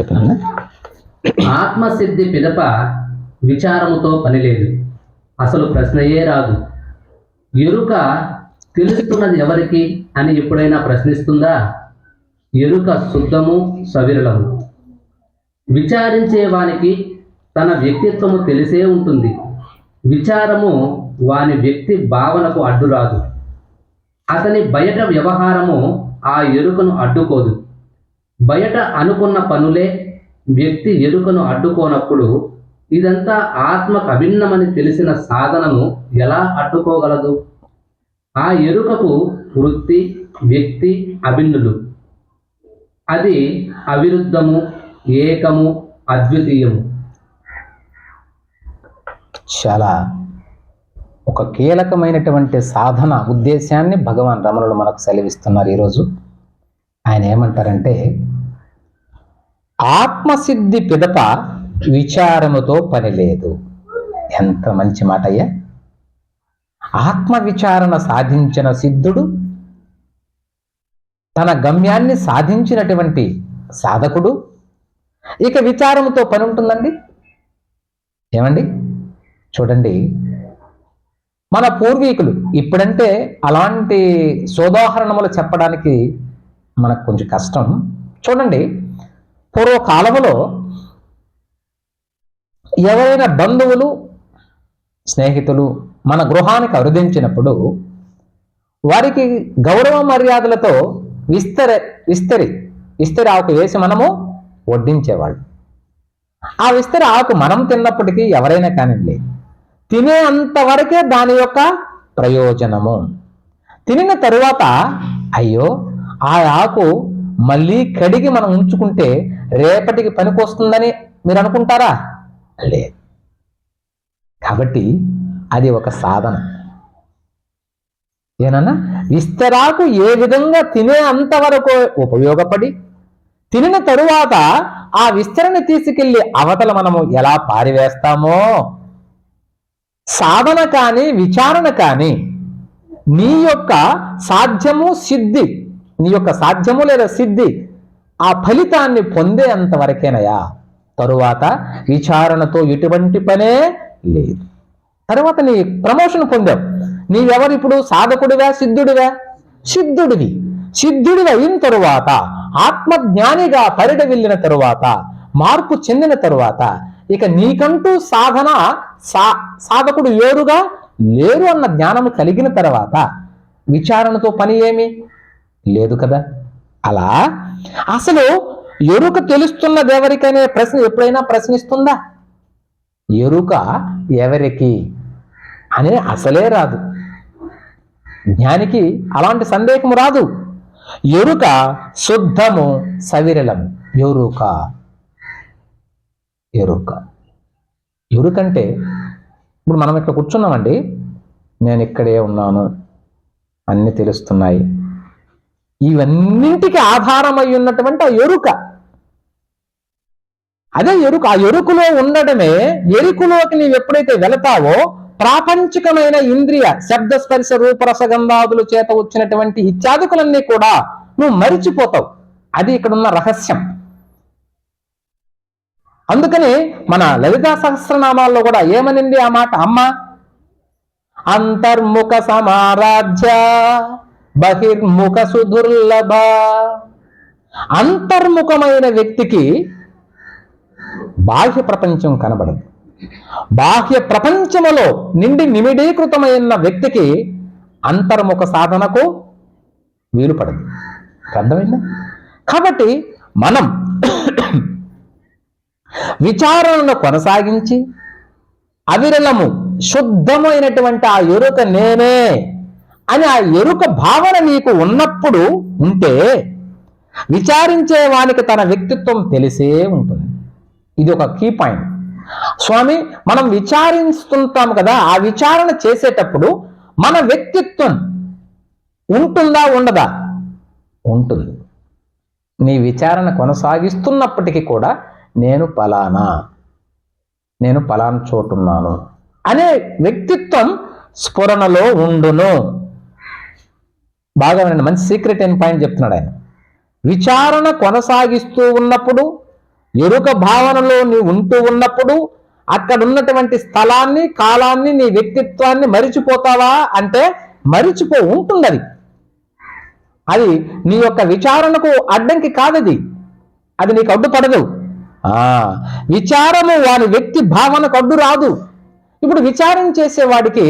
చెప్పినా ఆత్మసిద్ధి పిదప విచారముతో పనిలేదు. అసలు ప్రశ్నయే రాదు. ఎరుక తెలుస్తున్నది ఎవరికి అని ఎప్పుడైనా ప్రశ్నిస్తుందా? ఎరుక శుద్ధము సవిరళము విచారించే వానికి తన వ్యక్తిత్వము తెలిసే ఉంటుంది. విచారము వాని వ్యక్తి భావనకు అడ్డురాదు. అతని బయట వ్యవహారము ఆ ఎరుకను అడ్డుకోదు. బయట అనుకున్న పనులే వ్యక్తి ఎరుకను అడ్డుకోనప్పుడు ఇదంతా ఆత్మకు అభిన్నమని తెలిసిన సాధనను ఎలా అడ్డుకోగలదు? ఆ ఎరుకకు వృత్తి వ్యక్తి అభిన్నులు. అది అవిరుద్ధము ఏకము అద్వితీయము. చాలా ఒక కీలకమైనటువంటి సాధన ఉద్దేశాన్ని భగవాన్ రమణులు మనకు సెలవిస్తున్నారు ఈరోజు. ఆయన ఏమంటారంటే ఆత్మసిద్ధి పిదప విచారముతో పని లేదు. ఎంత మంచి మాట అయ్యా ఆత్మ విచారణ సాధించిన సిద్ధుడు తన గమ్యాన్ని సాధించినటువంటి సాధకుడు. ఇక విచారముతో పని ఉంటుందండి. ఏమండి? చూడండి. మన పూర్వీకులు ఇప్పుడంటే అలాంటి సోదాహరణములు చెప్పడానికి మనకు కొంచెం కష్టం. చూడండి. పూర్వకాలములో ఎవరైనా బంధువులు స్నేహితులు మన గృహానికి అరుదించినప్పుడు వారికి గౌరవ మర్యాదలతో విస్తరి విస్తరి విస్తరి ఆకు వేసి మనము వడ్డించేవాళ్ళు. ఆ విస్తరి ఆకు మనం తిన్నప్పటికీ ఎవరైనా కానివ్వండి తినే అంతవరకే దాని యొక్క ప్రయోజనము. తినిన తరువాత అయ్యో ఆ ఆకు మళ్ళీ కడిగి మనం ఉంచుకుంటే రేపటికి పనికొస్తుందని మీరు అనుకుంటారా? లేదు. కాబట్టి అది ఒక సాధన. ఏనన్నా విస్తరాకు ఏ విధంగా తినే అంతవరకు ఉపయోగపడి తినిన తరువాత ఆ విస్తరణ తీసుకెళ్ళి అవతల మనము ఎలా పారివేస్తామో? సాధన కానీ విచారణ కానీ నీ యొక్క సాధ్యము సిద్ధి నీ యొక్క సాధ్యము లేదా సిద్ధి ఆ ఫలితాన్ని పొందే అంతవరకేనయా తరువాత విచారణతో ఎటువంటి పనే లేదు. తర్వాత నీ ప్రమోషన్ పొందావు నీవెవరు ఇప్పుడు సాధకుడివా సిద్ధుడివా? సిద్ధుడివి. సిద్ధుడివి అయిన తరువాత ఆత్మజ్ఞానిగా పరిడ వెళ్ళిన తరువాత మార్పు చెందిన తరువాత ఇక నీకంటూ సాధన సా సాధకుడు వేరుగా లేరు అన్న జ్ఞానము కలిగిన తర్వాత విచారణతో పని ఏమి? లేదు కదా? అలా? అసలు ఎరుక తెలుస్తున్నది ఎవరికనే ప్రశ్న ఎప్పుడైనా ప్రశ్నిస్తుందా? ఎరుక ఎవరికి? అనే అసలే రాదు. జ్ఞానికి అలాంటి సందేహము రాదు. ఎరుక శుద్ధము సవిరళము ఎరుక. ఎరుక. ఎరుకంటే ఇప్పుడు మనం ఇక్కడ కూర్చున్నామండి. నేను ఇక్కడే ఉన్నాను. అన్నీ తెలుస్తున్నాయి. ఇవన్నింటికి ఆధారమై ఉన్నటువంటి ఆ ఎరుక. అదే ఎరుక ఆ ఎరుకులో ఉండడమే ఎరుకులోకి నీవు ఎప్పుడైతే వెళతావో ప్రాపంచికమైన ఇంద్రియ శబ్ద స్పర్శ రూపరసగంధాదుల చేత వచ్చినటువంటి ఇత్యాదికులన్నీ కూడా నువ్వు మరిచిపోతావు. అది ఇక్కడ ఉన్న రహస్యం. అందుకని మన లలితా సహస్రనామాల్లో కూడా ఏమనింది ఆ మాట? అమ్మ అంతర్ముఖ సమారాధ్య బహిర్ముఖ సుదుర్లభ అంతర్ముఖమైన వ్యక్తికి బాహ్య ప్రపంచం కనబడదు. బాహ్య ప్రపంచములో నిండి నిమిడీకృతమైన వ్యక్తికి అంతర్ముఖ సాధనకు వీలు పడదు. అర్థమైందా? కాబట్టి మనం విచారణను కొనసాగించి అవిరలము శుద్ధమైనటువంటి ఆ ఎరుక నేనే అని ఆ ఎరుక భావన నీకు ఉన్నప్పుడు ఉంటే విచారించే వానికి తన వ్యక్తిత్వం తెలిసే ఉంటుంది. ఇది ఒక కీ పాయింట్ స్వామి మనం విచారిస్తుంటాం కదా ఆ విచారణ చేసేటప్పుడు మన వ్యక్తిత్వం ఉంటుందా ఉండదా? ఉంటుంది. నీ విచారణ కొనసాగిస్తున్నప్పటికీ కూడా నేను పలానా నేను పలానా చోటున్నాను అనే వ్యక్తిత్వం స్ఫురణలో ఉండును. బాగా వినండి మంచి సీక్రెట్ అయిన పాయింట్ చెప్తున్నాడు ఆయన. విచారణ కొనసాగిస్తూ ఉన్నప్పుడు ఎరుక భావనలో నీవు ఉంటూ ఉన్నప్పుడు అక్కడ ఉన్నటువంటి స్థలాన్ని కాలాన్ని నీ వ్యక్తిత్వాన్ని మరిచిపోతావా అంటే మరిచిపో ఉంటుంది అది అది నీ యొక్క విచారణకు అడ్డంకి కాదది. అది నీకు అడ్డుపడదు విచారము వాని వ్యక్తి భావనకు అడ్డు రాదు. ఇప్పుడు విచారం చేసేవాడికి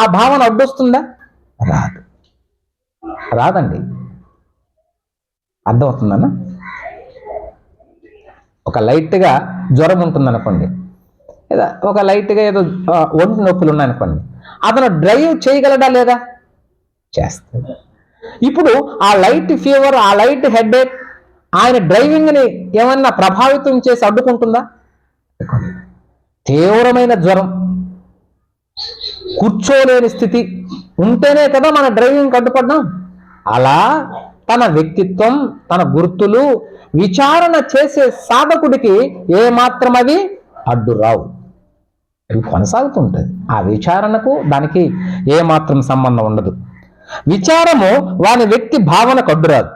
ఆ భావన అడ్డొస్తుందా? రాదు. రాదండి. అర్థమవుతుందన్నా? ఒక లైట్గా జ్వరం ఉంటుంది అనుకోండి లేదా ఒక లైట్గా ఏదో ఒంటి నొప్పులు ఉన్నాయనుకోండి. అతను డ్రైవ్ చేయగలడా లేదా? చేస్తాడు. ఇప్పుడు ఆ లైట్ ఫీవర్ ఆ లైట్ హెడేక్ ఆయన డ్రైవింగ్ని ఏమన్నా ప్రభావితం చేసి అడ్డుకుంటుందా? తీవ్రమైన జ్వరం. కూర్చోలేని స్థితి. ఉంటేనే కదా మన డ్రైవింగ్ అడ్డుపడ్డాం. అలా తన వ్యక్తిత్వం తన గుర్తులు విచారణ చేసే సాధకుడికి ఏ మాత్రం అవి అడ్డురావు కొనసాగుతుంటుంది. ఆ విచారణకు దానికి ఏ మాత్రం సంబంధం ఉండదు. విచారము వాని వ్యక్తి భావనకు అడ్డురాదు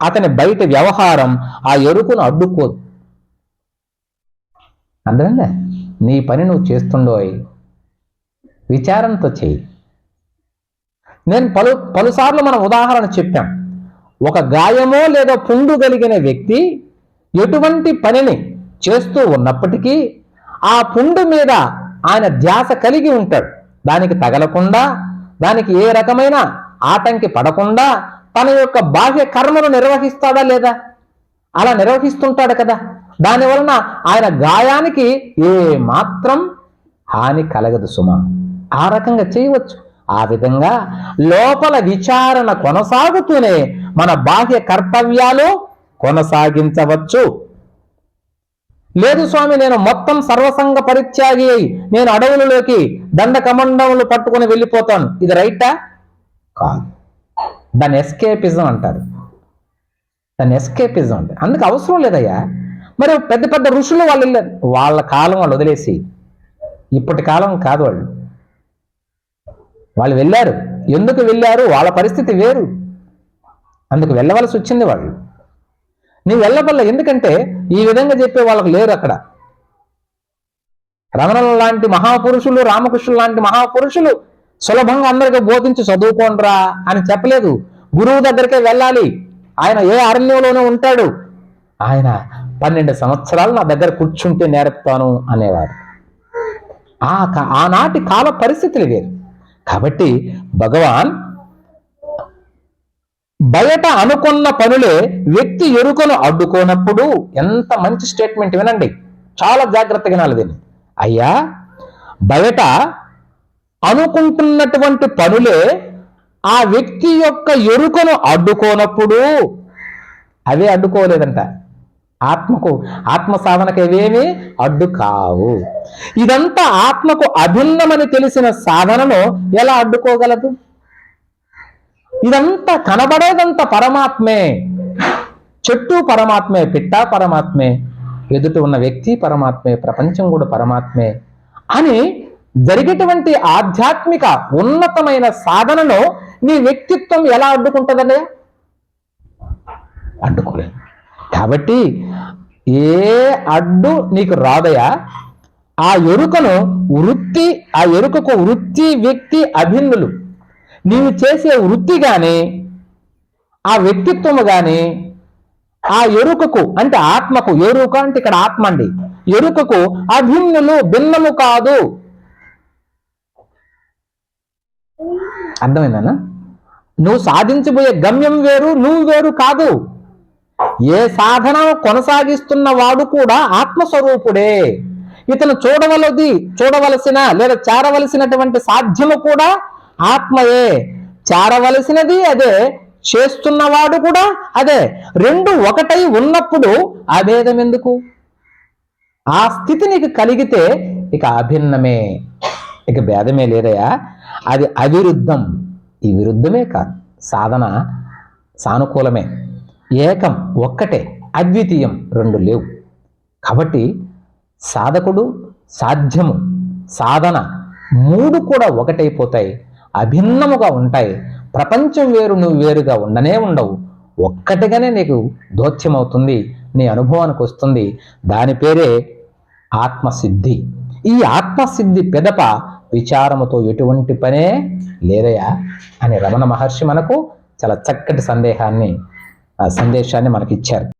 అతని బయట వ్యవహారం ఆ ఎరుకును అడ్డుకోదు. అర్థమైందా? నీ పని నువ్వు చేస్తుండోయ్. విచారంతో చేయి నేను పలు పలుసార్లు మనం ఉదాహరణ చెప్పాం. ఒక గాయమో లేదా పుండు కలిగిన వ్యక్తి ఎటువంటి పనిని చేస్తూ ఉన్నప్పటికీ ఆ పుండు మీద ఆయన ధ్యాస కలిగి ఉంటాడు. దానికి తగలకుండా దానికి ఏ రకమైన ఆటంకి పడకుండా తన యొక్క బాహ్య కర్మను నిర్వహిస్తాడా లేదా? అలా నిర్వహిస్తుంటాడు కదా. దానివలన ఆయన గాయానికి ఏ మాత్రం హాని కలగదు సుమా. ఆ రకంగా చేయవచ్చు. ఆ విధంగా లోపల విచారణ కొనసాగుతూనే మన బాహ్య కర్తవ్యాలు కొనసాగించవచ్చు. లేదు స్వామి నేను మొత్తం సర్వసంగ పరిత్యాగి అయి నేను అడవులలోకి దండ కమండములు పట్టుకుని వెళ్ళిపోతాను. ఇది రైటా? కాదు. దాన్ని ఎస్కేపిజం అంటారు. దాని ఎస్కేపిజం అంటే అందుకు అవసరం లేదయ్యా. మరి పెద్ద పెద్ద ఋషులు వాళ్ళు వాళ్ళ కాలం వాళ్ళు వదిలేసి ఇప్పటి కాలం కాదు వాళ్ళు. వాళ్ళు వెళ్ళారు. ఎందుకు వెళ్ళారు? వాళ్ళ పరిస్థితి వేరు. అందుకు వెళ్ళవలసి వచ్చింది వాళ్ళు. నీవు వెళ్ళబల్ల ఎందుకంటే ఈ విధంగా చెప్పే వాళ్ళకు లేరు అక్కడ. రమణుల లాంటి మహాపురుషులు రామకృష్ణులు లాంటి మహాపురుషులు సులభంగా అందరికీ బోధించి చదువుకోండ్రా అని చెప్పలేదు. గురువు దగ్గరికే వెళ్ళాలి. ఆయన ఏ అరణ్యంలోనూ ఉంటాడు. ఆయన పన్నెండు సంవత్సరాలు నా దగ్గర కూర్చుంటే నేర్పుతాను అనేవారు ఆ ఆనాటి కాల పరిస్థితులు వేరు. కాబట్టి భగవాన్ బయట అనుకున్న పనులే వ్యక్తి ఎరుకను అడ్డుకోనప్పుడు ఎంత మంచి స్టేట్మెంట్ వినండి. చాలా జాగ్రత్తగా వినాలి దీన్ని. అయ్యా బయట అనుకుంటున్నటువంటి పనులే ఆ వ్యక్తి యొక్క ఎరుకను అడ్డుకోనప్పుడు అవే అడ్డుకోలేదంట. ఆత్మకు ఆత్మ సాధనకు ఇవేమీ అడ్డు కావు. ఇదంతా ఆత్మకు అభిన్నమని తెలిసిన సాధనను ఎలా అడ్డుకోగలదు? ఇదంతా కనబడేదంతా పరమాత్మే. చెట్టు పరమాత్మే పిట్ట పరమాత్మే ఎదుట ఉన్న వ్యక్తి పరమాత్మే ప్రపంచం కూడా పరమాత్మే అని జరిగేటువంటి ఆధ్యాత్మిక ఉన్నతమైన సాధనను నీ వ్యక్తిత్వం ఎలా అడ్డుకుంటుందండి అడ్డుకోలేదు. కాబట్టి ఏ అడ్డు నీకు రాదయా? ఆ ఎరుకను వృత్తి ఆ ఎరుకకు వృత్తి వ్యక్తి అభిన్నులు. నీవు చేసే వృత్తి కానీ ఆ వ్యక్తిత్వము కానీ ఆ ఎరుకకు అంటే ఆత్మకు ఎరుక అంటే ఇక్కడ ఆత్మ అండి. ఎరుకకు అభిన్నులు భిన్నము కాదు. అర్థమైందన్నా నువ్వు సాధించబోయే గమ్యం వేరు నువ్వు వేరు కాదు. ఏ సాధన కొనసాగిస్తున్న వాడు కూడా ఆత్మస్వరూపుడే. ఇతను చూడవలది చూడవలసిన లేదా చేరవలసినటువంటి సాధ్యము కూడా ఆత్మయే. చేరవలసినది అదే చేస్తున్నవాడు కూడా అదే. రెండు ఒకటై ఉన్నప్పుడు అభేదం ఎందుకు? ఆ స్థితి నీకు కలిగితే ఇక అభిన్నమే. ఇక భేదమే లేదయా? అది అవిరుద్ధం. ఈ విరుద్ధమే కాదు. సాధన సానుకూలమే. ఏకం ఒక్కటే అద్వితీయం రెండు లేవు. కాబట్టి సాధకుడు సాధ్యము సాధన మూడు కూడా ఒకటైపోతాయి అభిన్నముగా ఉంటాయి ప్రపంచం వేరు నువ్వు వేరుగా ఉండనే ఉండవు. ఒక్కటిగానే నీకు దోత్యమవుతుంది నీ అనుభవానికి వస్తుంది. దాని పేరే ఆత్మసిద్ధి. ఈ ఆత్మసిద్ధి పిదప విచారముతో ఎటువంటి పనే లేదయా? అని రమణ మహర్షి మనకు చాలా చక్కటి సందేహాన్ని సందేశాన్ని మనకిచ్చారు.